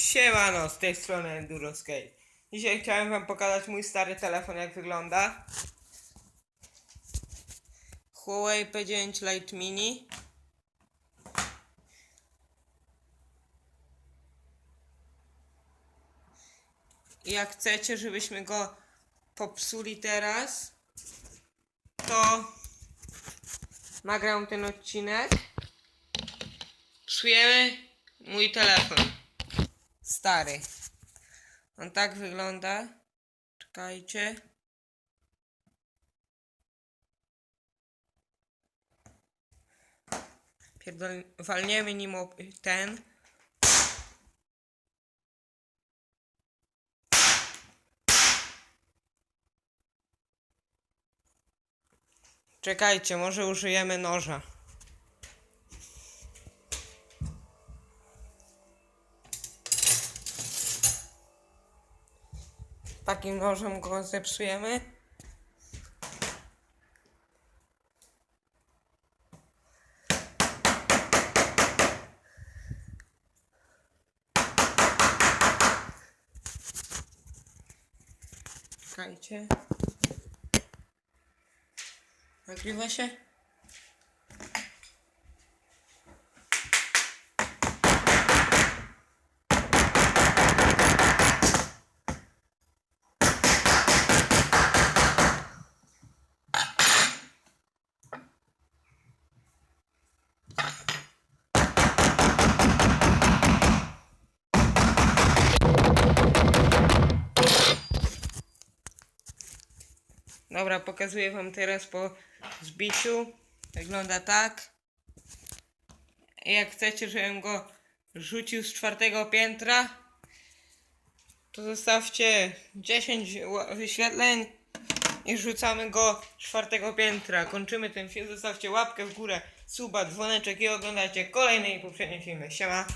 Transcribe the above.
Siemano, z tej strony Enduroscape. Dzisiaj chciałem wam pokazać mój stary telefon, jak wygląda. Huawei P9 Lite Mini. Jak chcecie, żebyśmy go popsuli teraz, to nagram ten odcinek. Psujemy mój telefon. Stary. On tak wygląda. Czekajcie. Pierdol... Walniemy nim ten. Czekajcie, może użyjemy noża. Takim nożem go zepsujemy. Czekajcie. Nagrywa się? Dobra, pokazuję wam teraz po zbiciu. Wygląda tak. Jak chcecie, żebym go rzucił z czwartego piętra, to zostawcie 10 ła- wyświetleń i rzucamy go z czwartego piętra. Kończymy ten film, zostawcie łapkę w górę, suba, dzwoneczek i oglądajcie kolejne i poprzednie filmy. Siema.